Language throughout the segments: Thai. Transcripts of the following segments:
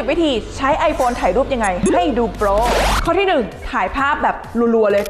10 วิธีใช้ iPhone ถ่ายรูปยังไง ให้ดูโปร ข้อที่ 1 ถ่ายภาพแบบรัวๆเลย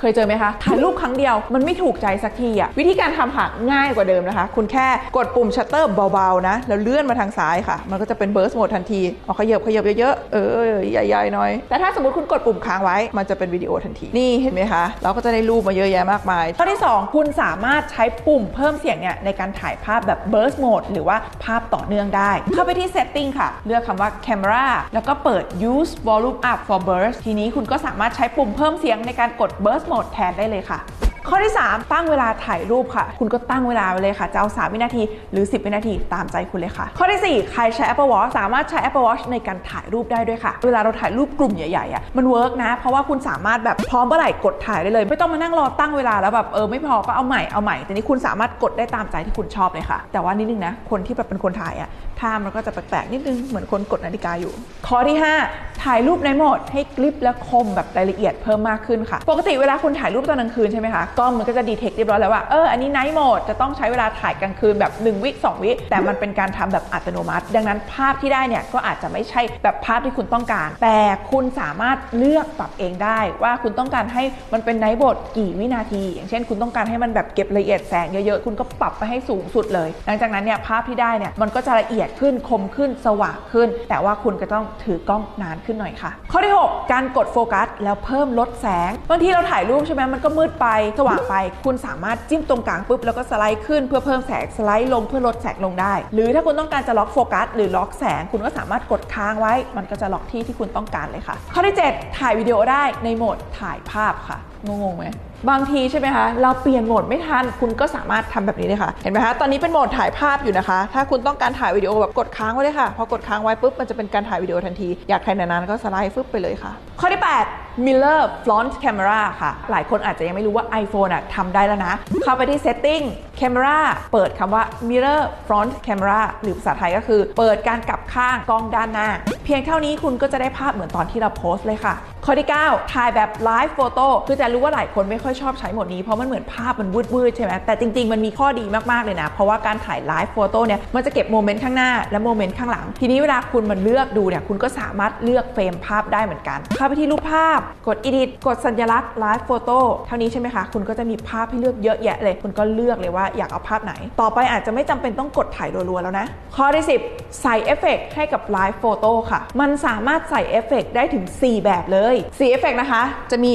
เคยเจอไหมคะถ่ายรูปครั้งเดียวมันไม่ถูกใจสักทีอะวิธีการทำค่ะง่ายกว่าเดิมนะคะ คุณแค่กดปุ่มชัตเตอร์เบาๆนะแล้วเลื่อนมาทางซ้ายค่ะ มันก็จะเป็นเบิร์สโหมดทันทีเอาขยับขยับเยอะๆเออใหญ่ๆหน่อย แต่ถ้าสมมติคุณกดปุ่มค้างไว้ มันจะเป็นวิดีโอทันทีนี่เห็นไหมคะเราก็จะได้รูปมาเยอะแยะมากมายข้อที่ 2 คุณสามารถใช้ปุ่มเพิ่มเสียงเนี่ยในการถ่ายภาพแบบ burst mode หรือว่าภาพต่อเนื่องได้ เข้าไปที่ setting ค่ะ เลือกคำว่า camera แล้วก็เปิด use volume up for burst ทีนี้คุณก็สามารถใช้ปุ่มเพิ่มเสียงในการกด burst mode แทนได้เลยค่ะ ข้อที่ 3 ตั้งเวลาถ่ายรูปค่ะ คุณก็ตั้งเวลาไว้เลยค่ะ จะเอา 3 วินาทีหรือ 10 วินาทีตามใจคุณเลยค่ะ ข้อทีสี่ 4 ใครใช้ Apple Watch สามารถใช้ Apple Watch ในการถ่ายรูปได้ด้วยค่ะ เวลาเราถ่ายรูปกลุ่มใหญ่ๆอะมันเวิร์กนะ เพราะว่าคุณสามารถแบบพร้อมเมื่อไหร่กดถ่ายได้เลย ไม่ต้องมานั่งรอตั้งเวลาแล้วแบบเออไม่พอก็เอาใหม่เอาใหม่แต่นี้คุณสามารถกดได้ตามใจที่คุณชอบเลยค่ะ แต่ว่านิดนึงนะคนที่แบบเป็นคนถ่ายอะ ท่ามันก็จะแปลกๆนิดนึงเหมือนคนกดนาฬิกาอยู่ ข้อที่ 5 ถ่ายรูปในโหมดให้คลิปและคมแบบรายละเอียดเพิ่มมากขึ้นค่ะ ปกติเวลาคุณถ่ายรูปตอนกลางคืนใช่ไหมคะกล้องมันก็จะดีเทคเรียบร้อยแล้วว่าเอออันนี้ไนท์โหมดจะต้องใช้เวลาถ่ายกลางคืนแบบ 1 วิ 2 วิ แต่มันเป็นการทำแบบอัตโนมัติ ดังนั้นภาพที่ได้เนี่ยก็อาจจะไม่ใช่แบบภาพที่คุณต้องการ แต่คุณสามารถเลือกปรับเองได้ ว่าคุณต้องการให้มันเป็นไนท์โหมดกี่วินาที อย่างเช่น คุณต้องการให้มันแบบเก็บละเอียดแสงเยอะๆคุณก็ปรับไปให้สูงสุดเลย หลังจากนั้นเนี่ยภาพที่ได้เนี่ยมันก็จะละเอียดขึ้นคมขึ้นสว่างขึ้น แต่ว่าคุณก็ต้องถือกล้องนานขึ้นหน่อยค่ะ ข้อที่ 6 การกดโฟกัส แล้วเพิ่มลดแสงบางทีเราถ่ายรูปใช่ไหมมันก็มืดไปสว่างไป คุณสามารถจิ้มตรงกลางปุ๊บแล้วก็สไลด์ขึ้นเพื่อเพิ่มแสงสไลด์ลงเพื่อลดแสงลงได้ หรือถ้าคุณต้องการจะล็อกโฟกัส หรือล็อกแสงคุณก็สามารถกดค้างไว้ มันก็จะล็อกที่ที่คุณต้องการเลยค่ะ ข้อที่ 7 ถ่ายวิดีโอได้ในโหมดถ่ายภาพค่ะงงไหมบางทีใช่ไหมคะเราเปลี่ยนโหมดไม่ทันคุณก็สามารถทำแบบนี้เลยค่ะ เห็นไหมคะตอนนี้เป็นโหมดถ่ายภาพอยู่นะคะ ถ้าคุณต้องการถ่ายวิดีโอแบบกดค้างไว้เลยค่ะ พอกดค้างไว้ปุ๊บมันจะเป็นการถ่ายวิดีโอทันที อยากถ่ายนานๆก็สไลด์ฟึบไปเลยค่ะ ข้อที่ 8 Miller Front Camera ค่ะ หลายคนอาจจะยังไม่รู้ว่า iPhone อะทำได้แล้วนะ เข้าไปที่ Setting Camera เปิดคำว่า Mirror Front Camera หรือภาษาไทยก็คือ เปิดการกลับข้างกล้องด้านหน้า เพียงเท่านี้คุณก็จะได้ภาพเหมือนตอนที่เราโพสต์เลยค่ะ ข้อที่ 9 ถ่ายแบบ Live Photo คือจะรู้ว่าหลายคนไม่ค่อยชอบใช้หมดนี้เพราะมันเหมือนภาพมันวืดๆใช่ไหมแต่จริง ๆ มันมีข้อดีมากๆเลยนะ เพราะว่าการถ่าย Live Photo เนี่ยมันจะเก็บโมเมนต์ข้างหน้าและโมเมนต์ข้างหลัง ทีนี้เวลาคุณมันเลือกดูเนี่ยคุณก็สามารถเลือกเฟรมภาพได้เหมือนกันเข้าไปที่รูปภาพกด Edit กดสัญลักษณ์ Live Photo เท่านี้ใช่ไหมคะ คุณก็จะมีภาพให้เลือกเยอะแยะเลย คุณก็เลือกเลยว่าอยากเอาภาพไหน ต่อไปอาจจะไม่จำเป็นต้องกดถ่ายรัวๆแล้วนะ ข้อที่ 10 ใส่เอฟเฟกต์ให้กับ Live Photo ค่ะ มันสามารถใส่เอฟเฟกต์ได้ถึง 4 แบบเลย4เอฟเฟกต์นะคะ จะมี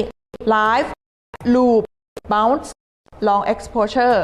Live Loop Bounce Long Exposure